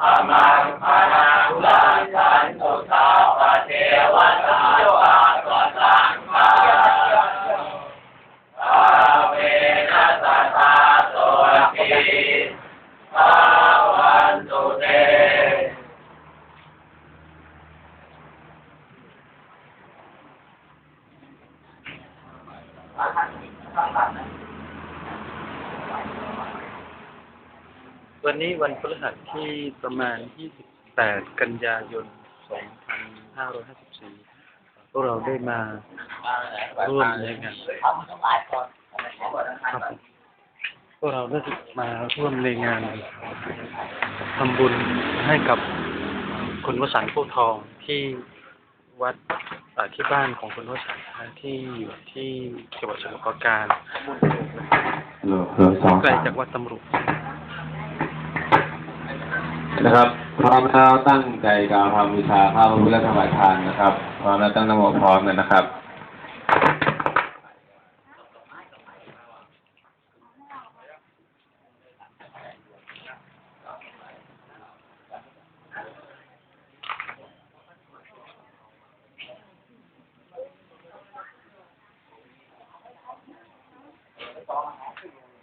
พมังพนาลาสันตุสาปเทวตาปาตสังฆาอาเวนัสตาตุกิภาวนตุเตท่านท่าน วันนี้วันพฤหัสที่ประมาณ 28 กันยายน 2554 พวกเราได้มาร่วมในงานครับพวกเราได้มาร่วมในงานทำบุญให้กับคุณวสันต์ผู้ทองที่วัดที่บ้านของคุณวสันต์ที่อยู่ที่จังหวัดสมุทรปราการ เหลือเหลือสองไกลสามจากวัดตำรุนะครับ พร้อมแล้วตั้งใจกล่าวคำวิชาข้าพระพุทธธรรมทานนะครับ พร้อมแล้วตั้งนโมพร้อมกันนะครับ all happy.